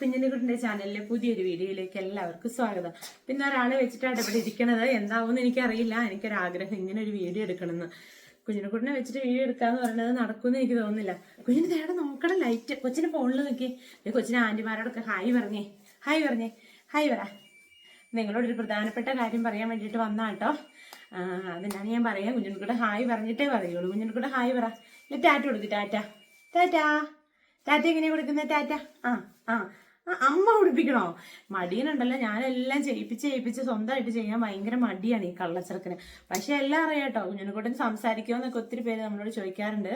കുഞ്ഞിനുകുട്ടിന്റെ ചാനലിലെ പുതിയൊരു വീഡിയോയിലേക്ക് എല്ലാവർക്കും സ്വാഗതം. പിന്നെ ഒരാളെ വെച്ചിട്ടാണ് ഇവിടെ ഇരിക്കണത് എന്താവുമെന്ന് എനിക്കറിയില്ല. എനിക്കൊരാഗ്രഹം ഇങ്ങനെ ഒരു വീഡിയോ എടുക്കണമെന്ന്. കുഞ്ഞിനെക്കുട്ടിനെ വെച്ചിട്ട് വീഡിയോ എടുക്കാന്ന് പറയുന്നത് നടക്കുമെന്ന് എനിക്ക് തോന്നുന്നില്ല. കുഞ്ഞിന് നേരെ നോക്കണം ലൈറ്റ് കൊച്ചിന് ഫോണിൽ നോക്കി കൊച്ചിന് ആന്റിമാരോടൊക്കെ ഹായ് പറഞ്ഞേ. ഹായ് പറഞ്ഞേ. ഹായ് പറ. നിങ്ങളോടൊരു പ്രധാനപ്പെട്ട കാര്യം പറയാൻ വേണ്ടിയിട്ട് വന്നാട്ടോ അതിനാണ് ഞാൻ പറയാം. കുഞ്ഞിനെക്കൂടെ ഹായ് പറഞ്ഞിട്ടേ പറയുള്ളൂ. കുഞ്ഞിനെക്കൂടെ ഹായ് പറ. ടാറ്റ കൊടുക്ക് ടാറ്റ. ടാറ്റ. ടാറ്റ എങ്ങനെയാണ് കൊടുക്കുന്നത് ടാറ്റ? ആ ആ, അമ്മ ഉടുപ്പിക്കണോ? മടിയനുണ്ടല്ലോ. ഞാനെല്ലാം ചെയ്യിപ്പിച്ച് ചെയ്യിപ്പിച്ച് സ്വന്തമായിട്ട് ചെയ്യാൻ ഭയങ്കര മടിയാണ് ഈ കള്ളച്ചെറുക്കന് പക്ഷെ എല്ലാം അറിയാട്ടോ. കേട്ടോ കുഞ്ഞിനെക്കൂട്ടൻ സംസാരിക്കുമെന്നൊക്കെ ഒത്തിരി പേര് നമ്മളോട് ചോദിക്കാറുണ്ട്.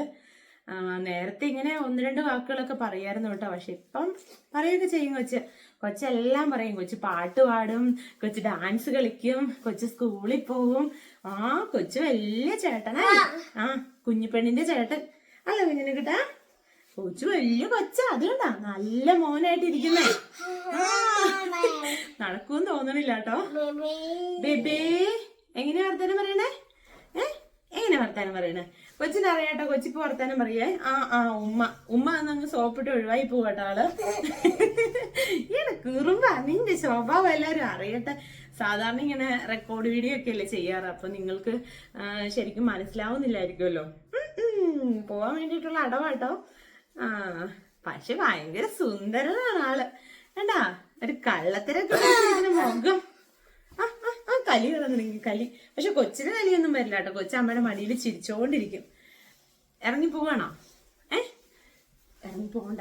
നേരത്തെ ഇങ്ങനെ ഒന്ന് രണ്ട് വാക്കുകളൊക്കെ പറയായിരുന്നു കേട്ടോ. പക്ഷെ ഇപ്പം പറയുകയൊക്കെ ചെയ്യും കൊച്ച്. കൊച്ചെല്ലാം പറയും. കൊച്ച് പാട്ട് പാടും കൊച്ച് ഡാൻസ് കളിക്കും കൊച്ച് സ്കൂളിൽ പോകും ആ കൊച്ചു വലിയ ചേട്ടനാ ആ കുഞ്ഞിപ്പെണ്ണിന്റെ ചേട്ടൻ. അല്ല കുഞ്ഞിനെ കിട്ടാ കൊച്ചു വലിയ കൊച്ച. അതുകൊണ്ടാ നല്ല മോനായിട്ട് ഇരിക്കുന്നേ നടക്കുമെന്ന് തോന്നണില്ല കേട്ടോ. ബേബേ എങ്ങനെയാ വർത്താനം പറയണേ? ഏ? എങ്ങനെ വർത്താനം പറയണേ? കൊച്ചിന് അറിയാട്ടോ കൊച്ചിക്ക് വർത്താനം പറയേ. ആ ആ ഉമ്മ. ഉമ്മ എന്നങ്ങ് സോപ്പിട്ട് ഒഴിവായി പോകട്ടോ ആൾ. ഇങ്ങനെ കുറുമ്പ. നിന്റെ സ്വഭാവം എല്ലാരും അറിയട്ടെ. സാധാരണ ഇങ്ങനെ റെക്കോർഡ് വീഡിയോ ഒക്കെ അല്ലേ ചെയ്യാറ്. അപ്പൊ നിങ്ങൾക്ക് ശരിക്കും മനസ്സിലാവുന്നില്ലായിരിക്കുമല്ലോ. പോവാൻ വേണ്ടിയിട്ടുള്ള അടവാട്ടോ ആ പക്ഷെ ഭയങ്കര സുന്ദരനാണ് ആൾ. കണ്ടാ? ഒരു കള്ളത്തരൊക്കെ മുഖം. ആ, ആ, കലി കിടന്നില്ലെങ്കിൽ കലി. പക്ഷെ കൊച്ചിന് കലിയൊന്നും വരില്ല കേട്ടോ. കൊച്ചമ്മയുടെ മടിയിൽ ചിരിച്ചോണ്ടിരിക്കും. ഇറങ്ങി പോവാണോ? ഏ? ഇറങ്ങി പോകണ്ട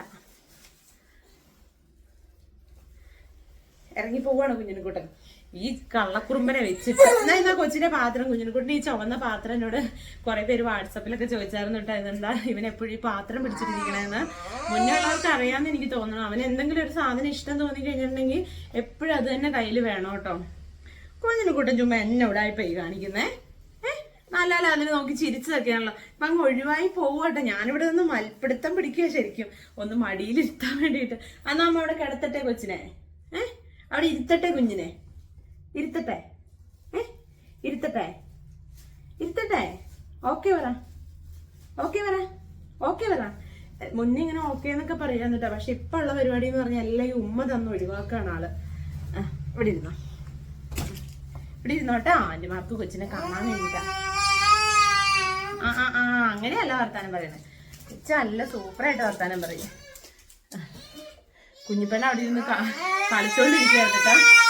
ഇറങ്ങി പോവാണോ കുഞ്ഞിനെക്കുട്ടൻ ഈ കള്ളക്കുറുമ്പനെ വെച്ചിട്ട്. എന്നാ എന്നാ കൊച്ചിന്റെ പാത്രം കുഞ്ഞിനെക്കുട്ടി ഈ ചുവന്ന പാത്രം എന്നോട് കുറെ പേര് വാട്സപ്പിലൊക്കെ ചോദിച്ചായിരുന്നു കേട്ടോ ഇതെന്താ? ഇവൻ എപ്പോഴും ഈ പാത്രം പിടിച്ചിട്ടിരിക്കണേന്ന്. മുന്നേ ഉള്ളവർക്ക് അറിയാന്ന് എനിക്ക് തോന്നണം. അവന് എന്തെങ്കിലും ഒരു സാധനം ഇഷ്ടം തോന്നി കഴിഞ്ഞിട്ടുണ്ടെങ്കിൽ എപ്പോഴും അത് തന്നെ കയ്യിൽ വേണം കേട്ടോ. കുഞ്ഞിനെക്കുട്ടൻ ചുമ്മാ എന്നെ ഉടായിപ്പോയി കാണിക്കുന്നേ. നല്ല അതിന് നോക്കി ചിരിച്ചതൊക്കെയാണല്ലോ. ഇപ്പൊ അങ്ങ് ഒഴിവായി പോവട്ടെ ഞാനിവിടെ നിന്ന് മൽപ്പിടുത്തം പിടിക്കുക ശരിക്കും. ഒന്ന് മടിയിലിരുത്താൻ വേണ്ടിയിട്ട്. അന്നാ അമ്മ അവിടെ കിടത്തട്ടെ കൊച്ചിനെ? ഏഹ് അവിടെ ഇരുത്തട്ടെ കുഞ്ഞിനെ? ഇരുത്തട്ടെ? ഏ? ഇരുത്തട്ടെ? ഇരുത്തട്ടെ? ഓക്കെ വരാ. ഓക്കെ വരാ. ഓക്കെ വരാ. മുന്നേ ഇങ്ങനെ ഓക്കെ എന്നൊക്കെ പറയാൻ കേട്ടോ പക്ഷെ ഇപ്പൊ ഉള്ള പരിപാടി എന്ന് പറഞ്ഞാൽ എല്ലാം ഉമ്മ തന്ന് ഒഴിവാക്കാണ് ആൾ. ഇവിടെ ഇരുന്നോ. ഇവിടെ ഇരുന്നോട്ടെ ആന്റിമാർക്ക് കൊച്ചിനെ കാണാൻ വേണ്ടിട്ടാ. ആ ആ ആ അങ്ങനെയല്ല വർത്താനം പറയുന്നത് കൊച്ച നല്ല സൂപ്പറായിട്ട് വർത്താനം പറയും. കുഞ്ഞിപ്പെണ്ണ അവിടെ ഇരുന്ന് ക- കേട്ടാ കേട്ടോ.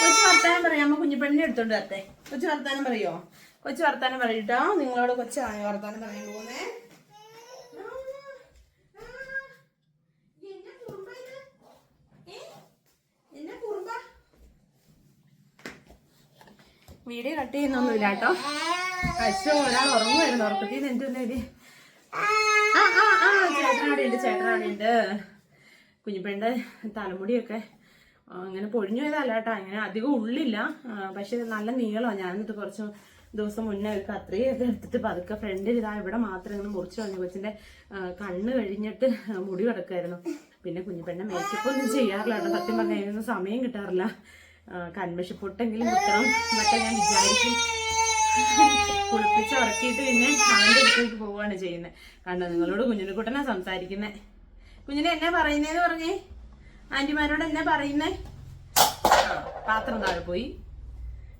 കൊച്ചു വർത്താനം പറയാം. അമ്മ കുഞ്ഞിപ്പെണ്ണിനെ എടുത്തോണ്ട് വരട്ടെ. കൊച്ചു വർത്താനം പറയോ? കൊച്ചു വർത്താനം പറയട്ടോ നിങ്ങളോട് കൊച്ചായ വർത്താനം പറയാൻ പോകുന്നേ? വീഡിയോ കട്ട് ചെയ്യുന്നൊന്നുമില്ല കേട്ടോ. അച്ഛൻ ഒരാൾ ഉറങ്ങുമായിരുന്നു ഉറക്കത്തിൽ നിന്ന് എന്റെ ഒരു ആ ആ ആ ചേട്ടനവിടെ ഉണ്ട് ചേട്ടനവിടെ ഉണ്ട്. കുഞ്ഞിപ്പെണ്ണിന്റെ തലമുടിയൊക്കെ അങ്ങനെ പൊഴിഞ്ഞു പോയതല്ല കേട്ടോ. അങ്ങനെ അധികം ഉള്ളില്ല. പക്ഷെ നല്ല നീളമാണ് എന്നിട്ട് കുറച്ച് ദിവസം മുന്നേ ഒരു കത്രിയൊക്കെ എടുത്തിട്ട് പതുക്കെ ഫ്രണ്ടിൽ ഇതാ ഇവിടെ മാത്രം ഇങ്ങനെ മുറിച്ച് കളഞ്ഞു. കൊച്ചിന്റെ കണ്ണ് കഴിഞ്ഞിട്ട് മുടി കിടക്കായിരുന്നു പിന്നെ കുഞ്ഞിപ്പെണ്ണെ മേക്കപ്പ് ഒന്നും ചെയ്യാറില്ല കേട്ടോ. സത്യം പറഞ്ഞാൽ അതിനൊന്നും സമയം കിട്ടാറില്ല. കൺമഷി പൊട്ടെങ്കിലും കുത്തണം എന്നൊക്കെ ഞാൻ വിചാരിക്കും. കുളിപ്പിച്ച് ഉറക്കിയിട്ട് പിന്നെ അവന്റെ അടുത്തേക്ക് പോവുകയാണ് ചെയ്യുന്നത്. കണ്ടോ നിങ്ങളോട് കുഞ്ഞിനെ കുട്ടനാ സംസാരിക്കുന്നേ. കുഞ്ഞിനെ എന്നാ പറയുന്നേന്ന് പറഞ്ഞേ? ആന്റിമാരോട് എന്നാ പറയുന്നേ? പാത്രം താഴെ പോയി.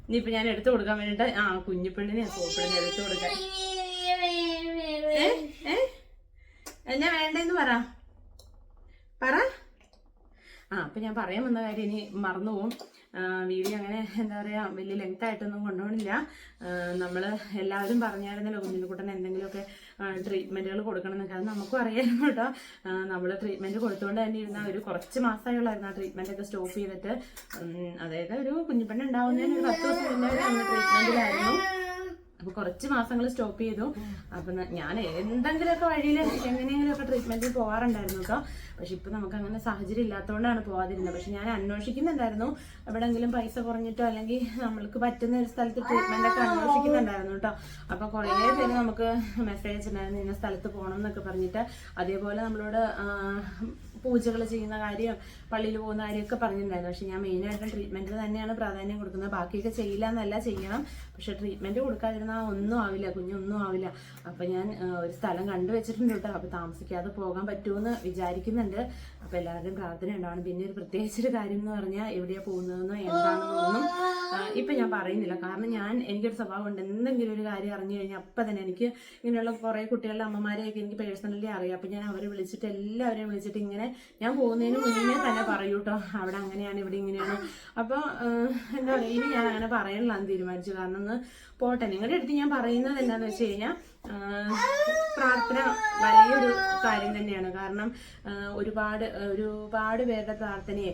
ഇനിയിപ്പൊ ഞാൻ എടുത്തു കൊടുക്കാൻ വേണ്ടിട്ട് ആ കുഞ്ഞിപ്പെണ്ണിനെ സോപ്പിടിനെ എടുത്തു കൊടുക്കാൻ. എന്നാ വേണ്ടെന്ന് പറ. പറ. ആ അപ്പൊ ഞാൻ പറയാൻ വന്ന കാര്യം ഇനി മറന്നു പോകും വീഡിയോ അങ്ങനെ എന്താ പറയുക വലിയ ലെങ്ത് ആയിട്ടൊന്നും കൊണ്ടുപോകണില്ല. നമ്മൾ എല്ലാവരും പറഞ്ഞായിരുന്നല്ലോ കുഞ്ഞിനുകുട്ടൻ എന്തെങ്കിലുമൊക്കെ ട്രീറ്റ്മെന്റുകൾ കൊടുക്കണം എന്നൊക്കെ അത് നമുക്കും അറിയായിരുന്നു കേട്ടോ. നമ്മൾ ട്രീറ്റ്മെന്റ് കൊടുത്തുകൊണ്ട് തന്നെ ഇരുന്ന ഒരു കുറച്ച് മാസമായുള്ളായിരുന്നു ആ ട്രീറ്റ്മെന്റ് ഒക്കെ സ്റ്റോപ്പ് ചെയ്തിട്ട്. അതായത് ഒരു കുഞ്ഞിപ്പെണ്ണ് ഉണ്ടാവുന്നതിന് ഒരു പത്ത് ദിവസം മുന്നേ ട്രീറ്റ്മെന്റിലായിരുന്നു അപ്പൊ കുറച്ച് മാസങ്ങൾ സ്റ്റോപ്പ് ചെയ്തു. അപ്പൊ ഞാൻ എന്തെങ്കിലുമൊക്കെ വഴിയിൽ എങ്ങനെയെങ്കിലുമൊക്കെ ട്രീറ്റ്മെന്റിൽ പോകാറുണ്ടായിരുന്നു കേട്ടോ പക്ഷെ ഇപ്പൊ നമുക്ക് അങ്ങനെ സാഹചര്യം ഇല്ലാത്തതുകൊണ്ടാണ് പോവാതിരുന്നത്. പക്ഷെ ഞാൻ അന്വേഷിക്കുന്നുണ്ടായിരുന്നു. എവിടെങ്കിലും പൈസ കുറഞ്ഞിട്ടോ അല്ലെങ്കിൽ നമ്മൾക്ക് പറ്റുന്ന ഒരു സ്ഥലത്ത് ട്രീറ്റ്മെന്റ് ഒക്കെ അന്വേഷിക്കുന്നുണ്ടായിരുന്നു കേട്ടോ അപ്പൊ കുറേ പേര് നമുക്ക് മെസ്സേജ് ഉണ്ടായിരുന്നു ഇന്ന സ്ഥലത്ത് പോകണം എന്നൊക്കെ പറഞ്ഞിട്ട്. അതേപോലെ നമ്മളോട് പൂജകൾ ചെയ്യുന്ന കാര്യം പള്ളിയിൽ പോകുന്ന കാര്യമൊക്കെ പറഞ്ഞിട്ടുണ്ടായിരുന്നു. പക്ഷെ ഞാൻ മെയിനായിട്ടും ട്രീറ്റ്മെന്റിൽ തന്നെയാണ് പ്രാധാന്യം കൊടുക്കുന്നത്. ബാക്കിയൊക്കെ ചെയ്യില്ല എന്നല്ല ചെയ്യണം. പക്ഷെ ട്രീറ്റ്മെന്റ് കൊടുക്കാതിരുന്ന കിടന്നാൽ ഒന്നും ആവില്ല കുഞ്ഞൊന്നും ആവില്ല. അപ്പം ഞാൻ ഒരു സ്ഥലം കണ്ടു വെച്ചിട്ടുണ്ട് കേട്ടോ. അപ്പം താമസിക്കാതെ പോകാൻ പറ്റുമെന്ന് വിചാരിക്കുന്നുണ്ട്. അപ്പോൾ എല്ലാവരുടെയും പ്രാർത്ഥന ഉണ്ടാവണം. പിന്നെ ഒരു പ്രത്യേകിച്ചൊരു കാര്യം എന്ന് പറഞ്ഞാൽ എവിടെയാണ് പോകുന്നതെന്നോ എന്താണെന്നൊന്നും ഇപ്പൊ ഞാൻ പറയുന്നില്ല. കാരണം ഞാൻ എനിക്കൊരു സ്വഭാവം ഉണ്ട്. എന്തെങ്കിലും ഒരു കാര്യം അറിഞ്ഞു കഴിഞ്ഞാൽ അപ്പം തന്നെ എനിക്ക് ഇങ്ങനെയുള്ള കുറേ കുട്ടികളുടെ അമ്മമാരെയൊക്കെ എനിക്ക് പേഴ്സണലി അറിയാം. അപ്പം ഞാൻ അവരെ വിളിച്ചിട്ട് എല്ലാവരെയും വിളിച്ചിട്ട് ഇങ്ങനെ ഞാൻ പോകുന്നതിന് മുന്നേ തന്നെ പറയൂ കേട്ടോ. അവിടെ അങ്ങനെയാണ് ഇവിടെ ഇങ്ങനെയാണ്. അപ്പോൾ എന്താ പറയുക ഇനി ഞാൻ അങ്ങനെ പറയണില്ലാന്ന് തീരുമാനിച്ചു. കാരണം ഒന്ന് പോട്ടെ. നിങ്ങളുടെ അടുത്ത് ഞാൻ പറയുന്നത് എന്താന്ന് വെച്ച് കഴിഞ്ഞാൽ പ്രാർത്ഥന വലിയൊരു കാര്യം തന്നെയാണ്. കാരണം ഒരുപാട് ഒരുപാട് പേരുടെ പ്രാർത്ഥനയെ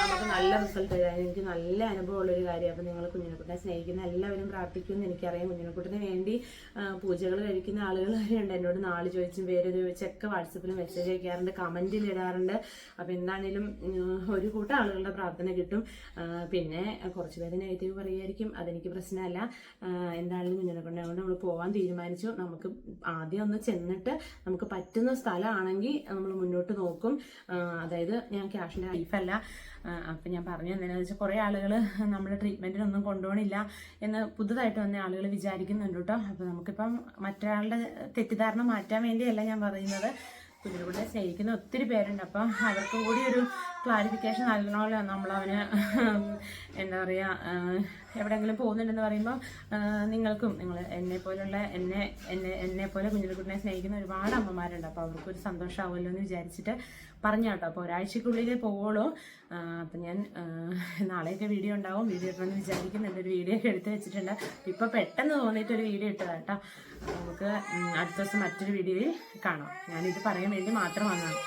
നമുക്ക് നല്ല റിസൾട്ട് തരാൻ എനിക്ക് നല്ല അനുഭവമുള്ള ഒരു കാര്യം അപ്പം നിങ്ങൾ കുഞ്ഞിനെക്കുട്ടിനെ സ്നേഹിക്കുന്ന എല്ലാവരും പ്രാർത്ഥിക്കുമെന്ന് എനിക്കറിയാം. കുഞ്ഞിനെക്കുട്ടിന് വേണ്ടി പൂജകൾ കഴിക്കുന്ന ആളുകൾ വരെയുണ്ട് എന്നോട് നാളെ ചോദിച്ചും പേര് ചോദിച്ചൊക്കെ വാട്സപ്പിൽ മെസ്സേജ് അയക്കാറുണ്ട് കമന്റിൽ ഇടാറുണ്ട്. അപ്പം എന്താണേലും ഒരു കൂട്ടം ആളുകളുടെ പ്രാർത്ഥന കിട്ടും. പിന്നെ കുറച്ച് പേര് നെഗറ്റീവ് പറയുമായിരിക്കും. അതെനിക്ക് പ്രശ്നമല്ല. എന്താണെങ്കിലും കുഞ്ഞിനെക്കുട്ടിനെ കൊണ്ട് നമ്മൾ പോകാൻ തീരുമാനിച്ചു. നമുക്ക് ആദ്യം ഒന്ന് ചെന്നിട്ട് നമുക്ക് പറ്റുന്ന സ്ഥലമാണെങ്കിൽ നമ്മൾ മുന്നോട്ട് നോക്കും. അതായത് ഞാൻ ക്യാഷിന്റെ ലൈഫല്ല അപ്പം ഞാൻ പറഞ്ഞു എന്താണെന്ന് വെച്ചാൽ കുറേ ആളുകൾ നമ്മുടെ ട്രീറ്റ്മെന്റിനൊന്നും കൊണ്ടുപോകണില്ല എന്ന് പുതുതായിട്ട് വന്ന ആളുകൾ വിചാരിക്കുന്നുണ്ട് കേട്ടോ. അപ്പോൾ നമുക്കിപ്പം മറ്റൊരാളുടെ തെറ്റിദ്ധാരണ മാറ്റാൻ വേണ്ടിയല്ല ഞാൻ പറയുന്നത്. കുഞ്ഞിനെ സ്നേഹിക്കുന്ന ഒത്തിരി പേരുണ്ട്. അപ്പം അവർക്കും കൂടി ഒരു ക്ലാരിഫിക്കേഷൻ നൽകണമല്ലോ. നമ്മളവന് എന്താ പറയുക എവിടെയെങ്കിലും പോകുന്നുണ്ടെന്ന് പറയുമ്പോൾ നിങ്ങൾക്കും നിങ്ങൾ എന്നെ പോലുള്ള എന്നെ എന്നെ എന്നെ പോലെ കുഞ്ഞിനെക്കുട്ടിനെ സ്നേഹിക്കുന്ന ഒരുപാട് അമ്മമാരുണ്ട്. അപ്പോൾ അവർക്കൊരു സന്തോഷമാവുമല്ലോ എന്ന് വിചാരിച്ചിട്ട് പറഞ്ഞു കേട്ടോ അപ്പോൾ ഒരാഴ്ചക്കുള്ളിൽ പോവുള്ളൂ. അപ്പം ഞാൻ നാളെയൊക്കെ വീഡിയോ ഉണ്ടാവും. വീഡിയോ ഇടണമെന്ന് വിചാരിക്കുന്നുണ്ട് ഒരു വീഡിയോ ഒക്കെ എടുത്ത് വെച്ചിട്ടുണ്ട്. ഇപ്പം പെട്ടെന്ന് തോന്നിയിട്ട് ഒരു വീഡിയോ ഇട്ടതാണ് കേട്ടോ. നമുക്ക് അടുത്ത ദിവസം മറ്റൊരു വീഡിയോയിൽ കാണാം. ഞാനിത് പറയാൻ വേണ്ടി മാത്രം വന്നതാണ്.